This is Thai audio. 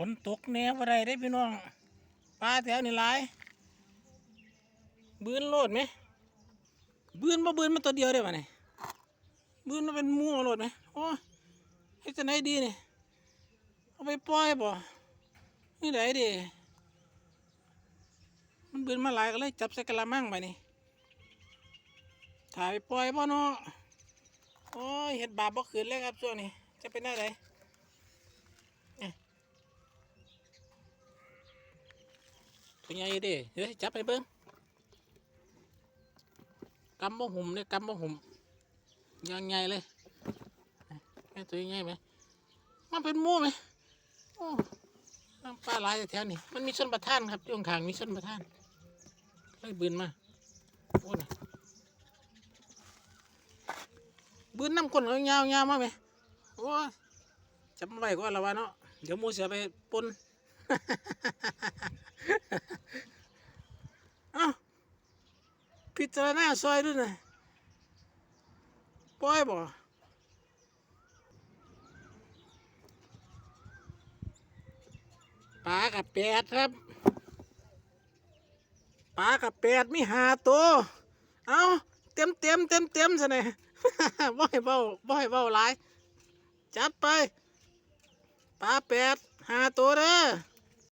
ฝนตกแนวอะไรได้พี่น้องปลาแถวนี่หลายบืนโลดไหมบืนบ่บืนมันตัวเดียวได้ป่ะเนี่ยบืนมันเป็นมู่โลดไหมโอ้ยเฮ็ดจะไหนดีเนี่ยเอาไปปล่อยบ่นี่ไหนดิมันบืนมาหลายก็เลยจับใส่กะละมังไปนี่ถ่ายไปปล่อยบ่เนาะโอ้ยเห็ดบาปบ่ขืนเลยครับช่วงนี้จะเป็นได้ไดเนี่ ตัวใหญ่ดิเดี๋ยจับไปเบิ่งกำบ่หุ่มเนี่ยกำบ่หุ่มยังไงเลยแม่ตัวยังไงไหมมันเป็นมู่ไหมโอ้น้ำปลาหลายแถวนี้มันมีชนประทานครับช่วงขางมีชนประทานเลยบืนมาโอ้นะบืนน้ำก้นเอายาวยาวๆมาไหมโอ้จับมาไว้ก่อนละวะเนาะเดี๋ยวมูเสียไปปน เอ้า พิจารณาซอยด้วยนะปล่อยบ่ปลากับแปดครับปลากับแปดมีหาตัวเอาเต็มเต็มเต็มเต็มซะเนี่ยบ่ให้เบาบ่ให้เบาหลาย จัดไปปลาแปดหาตัวเด้อ